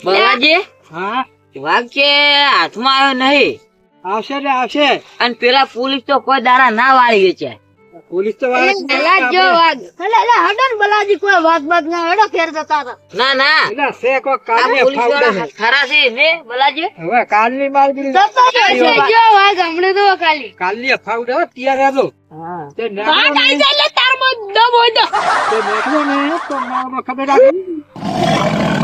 બાલાજી? હા? વાઘ છે હાથમાં આવ્યો નહીં? આવશે ને આવશે. અને પેલા પોલીસ તો કોઈ દાડા ના વાળી છે. પોલીસ તો જો વાઘ. હડો ને બલાજી કોઈ વાત બાત ના હડો ફેર જતા હતા. ના ના. કાલની પોલીસ ફાવડે વાળા ખરા છે ને બલાજી? હવે કાલની માલગીરી જતો છે જો વાઘ હમણે તો ખાલી કાલની ફાવડે હો ત્યાં હા. તે નેકળો વાઘ નહીં, આવી જાય એટલે તારમાં દમ હોય તો તે નેકળો નહીં તો મારો ખબર રાખી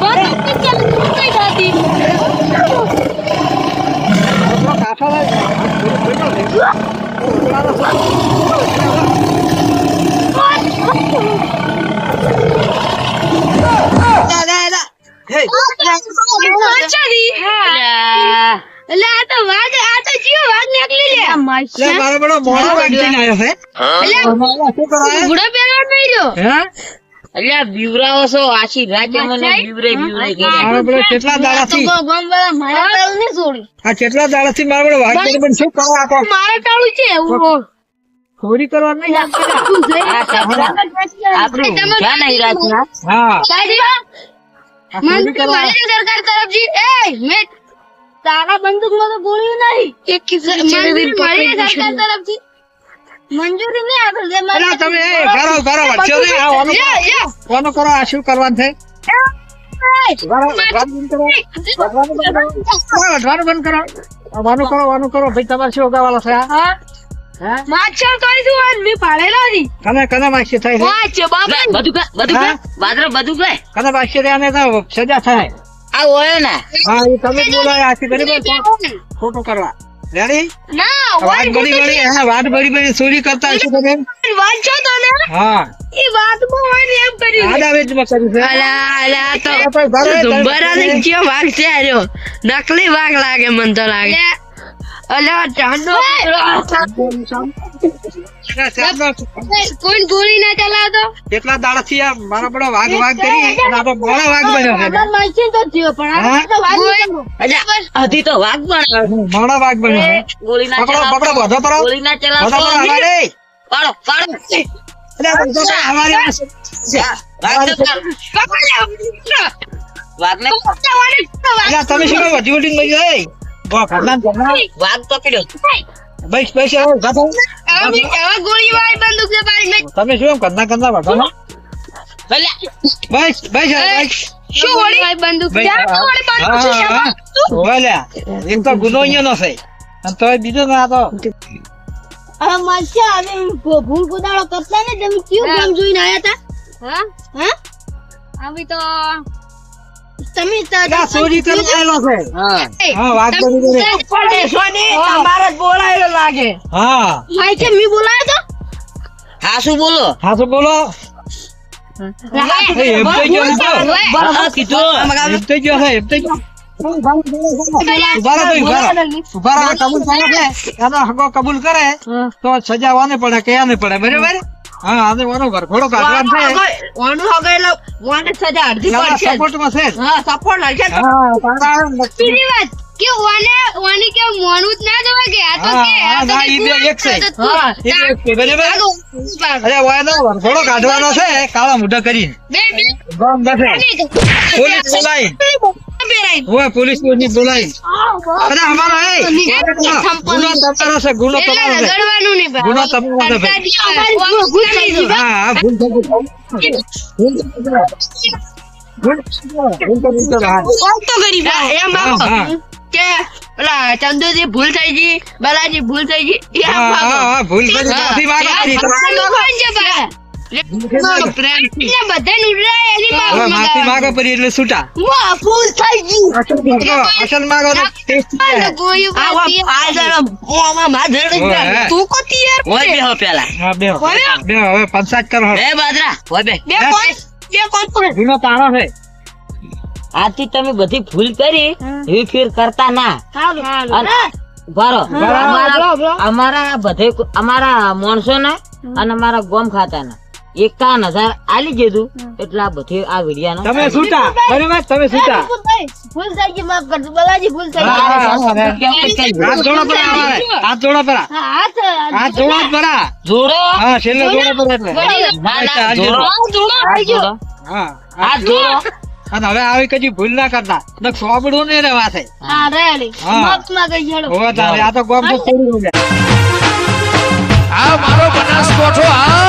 વાત તો ચાલ કઈ દાદી આપણો કાંઠો લઈ જા. આ થોડો બેઠો છે. હે, માછારી અલ્યા, એટલે આ તો વાઘ આ તો જીવ વાઘ નીકળી લે. લે, મારો બેટો મોણો વાંચીને આવ્યો છે. મામા, શું પેલો નહીં રહ્યો? અલ્યા બીવરાવો છો આશી રાજ્ય મને બીવરે બીવરે મારો બેટો કેટલા દાડાથી? ગોમવાળા મારા ટાળું નહીં છોડી. આ કેટલા દાડાથી મારો બેટો વાઘ બની શું કરો આપો તો? મારા ટાળું છે એવું ચોરી કરવા નહીં. તું. આપણું ઊંઝા નહીં રાતના હા? આ ચોરી મંજૂરી કરવા મળી સરકાર તરફથી એ મેં તારા બંદૂકમાં તો ગોળીઓ નહીં. મંજૂરી મળી સરકાર તરફથી. મંજૂરી નહીં આપે છે અલા, તમે એ ઘરો ઘરો વચ્ચે ને આ વાનો વાનો કરો આ શું કરવાનું છે? વઢવાનું બંધ કરો. વાનું વાનું ભાઈ તમારે શું ઉગાવાલો છે હા? હે? માછા તો તું આજ મેં પાડેલા કને કને વાંચી થાય છે? બાબા બધું કા બધું કા હા? બધું કા કને વાંચી રહ્યા તો સજા થાય. આ હોય ને. હા એ તમે બોલાય આખી ગરીબ ખોટું કરવા. રેડી ના વાત હા બની બની ચોરી કરતા હશો તમે? વાંચો તો ને હા. એ વાતમાં હોય ને એમ કર્યું આડા વેચમાં કર્યું છે. અલ્યા અલ્યા તો આ કોઈ ઘરે જ ધુંબરાની કેમ વાઘ છે આર્યો? નકલી વાઘ લાગે મને તો લાગે. અલ્યા ચાંદો કોઈ ગોળી ના ચલાવતો? કેટલા દાડાથી આ મારા બડો વાઘ વાઘ કરી અને આ તો વાઘ બન્યો છે. માછી તો થયો પણ તો ગયો. અલ્યા હજી તો વાઘ પણ મોડો વાઘ બન્યો ગોળી ના પકડો પકડો બધો કરો ગોળી ના બધો ચલાવતો કરો હવારે. પાડો પાડો. અરે બધો કરો હવારે વાઘ તો પાડો. વાઘને અલ્યા તમે શું વધી વધી મળી ગઈ બસ બસ હવે ગોળી વાળી બંદૂક તમે શું એમ બસ બસ શું બંદૂક આ. બોલ્યા એક તો ગુનો છે અને તોય બીજો ના તો. હવે માછા હવે ભૂલ કુદાડો કરતા ને તમે કયું ગામ જોઈને આયા હતા હા? હા? આવી તો તમે કરે ચોરી કરવા આવેલો છે. હા. હા વાત કરી કરી તમારે બોલાયેલો લાગે. હા. માઈકે મી બોલાયો તો. હા શું બોલો? હા તો બોલો? એ એમ થઈ ગયો. છે તો. હા, કીધું. એમ થઈ ગયો છે છે સજા હા ઘરઘોડો કાઢવાનો છે. એના સપોર્ટમાં છે જ. હા, બીજી વાત કે ઓને ઓને કે મોનું જ ના જોવે કે? આ તો કે આ તો ઈ એક છે. આ તો તું- એ એક છે, બરાબર? અરે વાયનો ઘોડો કાઢવાનો છે કાળા મુઢા કરી બે બે. ગામ બેઠે પોલીસ બોલાઈ પોલીસની બોલાઈ અરે અમારો એ. ગુનો તમારો છે. ગુનો તમારો છે. રગડવાનું નહીં ભાઈ. ગુનો તમારો છે હા હા ભૂલ થઈ ગઈ. કે પેલા ચંદુજી ભૂલ થઈ ગઈ બલાજી ભૂલ થઈ ગઈ ભૂલ થઈ ગઈ અસલ માંગો અસલ માંગો તો ટેસ્ટ આ થાય. ગોયું બાકી. ઓય. તું કો તૈયાર હોય બેહો પેલા. હા બેહો. હવે? બેહો. હવે પંચાયત કરો. બે બાદરા હોય બે. બે કોણ? બે કોણ કોણ? ગુનો તારો છે. આજથી તમે બધી ભૂલ કરી એવી ફેર કરતા ના. અમારા બધે અમારા માણસો ના અને અમારા ગોમ ખાતા ના એકાવન હજાર આલી દીધું એટલે આ બધી આ વિડિયા તમે છૂટા. બરાબર? તમે છૂટા. ભૂલ થઈ ગઈ માફ કરજો. બલાજી ભૂલ થઈ ગઈ. હાથ જોડો પર હાથ જોડો પર હાથ હાથ જોડો. પર જોડો. હા છેલ્લે જોડો. પર એટલે. ના ના જોડો. જોડો. હા હાથ જોડો. અને હવે આવી કદી ભૂલ ના કરતા. ને સોબડું નહીં રહેવા થાય. હા. હા. માફ ના ગઈ હેડો હોવે તારે આ તો ગોમ તો છોડી થઈ આ મારો બનાસકોઠો આ